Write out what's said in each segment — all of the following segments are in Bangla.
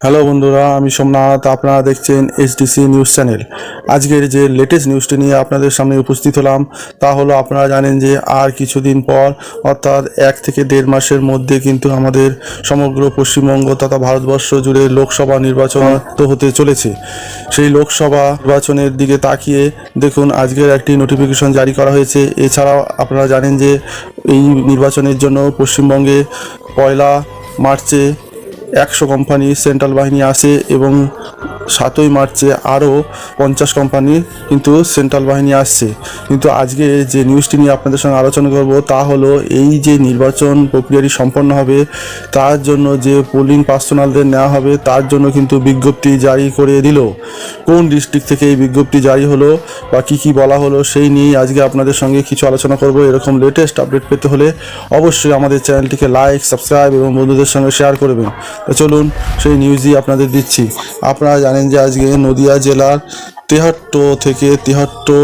হ্যালো বন্ধুরা, আমি সোমনাথ, আপনারা দেখছেন এইচডিসি নিউজ চ্যানেল আজকের যে লেটেস্ট নিউজটি নিয়ে আপনাদের সামনে উপস্থিত হলাম, তা হলো আপনারা জানেন যে আর কিছুদিন পর, অর্থাৎ এক থেকে দেড় মাসের মধ্যে কিন্তু আমাদের সমগ্র পশ্চিমবঙ্গ তথা ভারতবর্ষ জুড়ে লোকসভা নির্বাচন তো হতে চলেছে। সেই লোকসভা নির্বাচনের দিকে তাকিয়ে দেখুন, আজকের একটি নোটিফিকেশন জারি করা হয়েছে। এছাড়াও আপনারা জানেন যে এই নির্বাচনের জন্য পশ্চিমবঙ্গে পয়লা মার্চে একশো কোম্পানি সেন্ট্রাল বাহিনী আছে এবং সাতই মার্চে আরও পঞ্চাশ কোম্পানি কিন্তু সেন্ট্রাল বাহিনী আসছে। কিন্তু আজকে যে নিউজটি নিয়ে আপনাদের সঙ্গে আলোচনা করব তা হলো এই যে নির্বাচন প্রক্রিয়াটি সম্পন্ন হবে, তার জন্য যে পোলিং পার্সোনালদের নেওয়া হবে, তার জন্য কিন্তু বিজ্ঞপ্তি জারি করে দিল। কোন ডিস্ট্রিক্ট থেকে এই বিজ্ঞপ্তি জারি হলো বা কী কী বলা হলো সেই নিয়েই আজকে আপনাদের সঙ্গে কিছু আলোচনা করব। এরকম লেটেস্ট আপডেট পেতে হলে অবশ্যই আমাদের চ্যানেলটিকে লাইক সাবস্ক্রাইব এবং বন্ধুদের সঙ্গে শেয়ার করবেন। তো চলুন সেই নিউজই আপনাদের দিচ্ছি। আপনারা জানেন যে আজকে নদিয়া জেলার তেহাট্টো থেকে Tehatta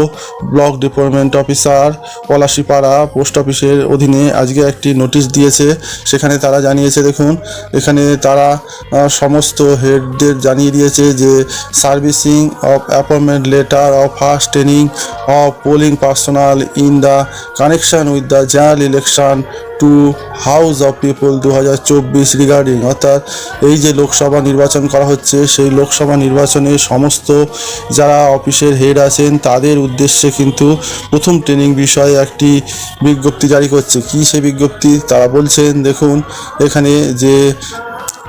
block department officer Palashipara post অফিসের অধীনে আজকে একটি নোটিশ দিয়েছে। সেখানে তারা জানিয়েছে, দেখুন, এখানে তারা সমস্ত হেডদের জানিয়ে দিয়েছে যে servicing of appointment letter of first training of polling personnel in the connection with the general election to House of People দু হাজার চব্বিশ রিগার্ডিং। অর্থাৎ এই যে লোকসভা নির্বাচন করা হচ্ছে, সেই লোকসভা নির্বাচনে সমস্ত যারা অফিসের হেড আছেন, তাদের উদ্দেশ্যে কিন্তু প্রথম ট্রেনিং বিষয়ে একটি বিজ্ঞপ্তি জারি করছে। কী সে বিজ্ঞপ্তি? তারা বলছেন, দেখুন, এখানে যে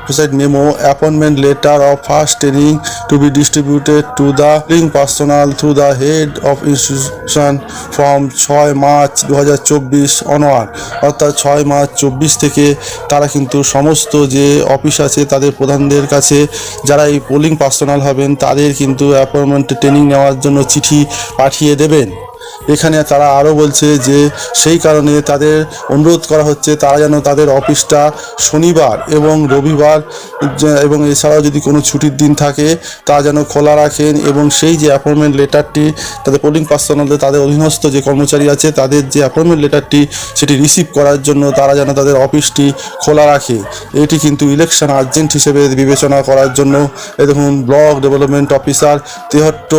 Preside memo, appointment letter of first training to be distributed to the link personnel through the head of institution from ছয় মার্চ দু হাজার চব্বিশ অনওয়ার্ড অর্থাৎ ছয় মার্চ চব্বিশ থেকে তারা কিন্তু সমস্ত যে অফিস আছে, তাদের প্রধানদের কাছে যারা এই পোলিং পার্সোনাল হবেন, তাদের কিন্তু অ্যাপয়েন্টমেন্ট ট্রেনিং নেওয়ার জন্য চিঠি পাঠিয়ে দেবেন। এখানে তারা আরও বলছে যে সেই কারণে তাদের অনুরোধ করা হচ্ছে, তারা যেন তাদের অফিসটা শনিবার এবং রবিবার এবং এছাড়াও যদি কোনো ছুটির দিন থাকে, তা যেন খোলা রাখেন এবং সেই যে অ্যাপয়েন্টমেন্ট লেটারটি তাদের পোলিং পার্সোনালদের তাদের অধীনস্থ যে কর্মচারী আছে, তাদের যে অ্যাপয়েন্টমেন্ট লেটারটি সেটি রিসিভ করার জন্য তারা যেন তাদের অফিসটি খোলা রাখে। এটি কিন্তু ইলেকশন আর্জেন্ট হিসেবে বিবেচনা করার জন্য এই দেখুন, ব্লক ডেভেলপমেন্ট অফিসার তেহট্ট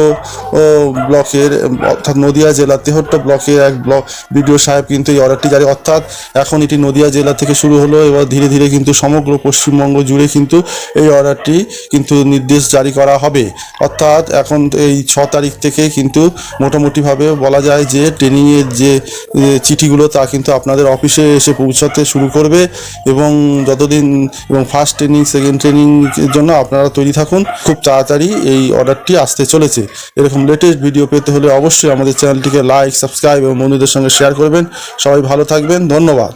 ব্লকের, অর্থাৎ নদিয়া জেলা তেহট্ট ব্লকে এক ব্লক বিডিও সাহেব কিন্তু এই অর্ডারটি জারি। অর্থাৎ এখন এটি নদিয়া জেলা থেকে শুরু হলো, এবার ধীরে ধীরে কিন্তু সমগ্র পশ্চিমবঙ্গ জুড়ে কিন্তু এই অর্ডারটি কিন্তু নির্দেশ জারি করা হবে। অর্থাৎ এখন এই ছ তারিখ থেকে কিন্তু মোটামুটিভাবে বলা যায় যে ট্রেনিংয়ের যে চিঠিগুলো তা কিন্তু আপনাদের অফিসে এসে পৌঁছাতে শুরু করবে এবং যতদিন, এবং ফার্স্ট ট্রেনিং সেকেন্ড ট্রেনিং এর জন্য আপনারা তৈরি থাকুন। খুব তাড়াতাড়ি এই অর্ডারটি আসতে চলেছে। এরকম লেটেস্ট ভিডিও পেতে হলে অবশ্যই আমাদের চ্যানেলটিকে লাইক সাবস্ক্রাইব এবং বন্ধুদের সঙ্গে শেয়ার করবেন। সবাই ভালো থাকবেন। ধন্যবাদ।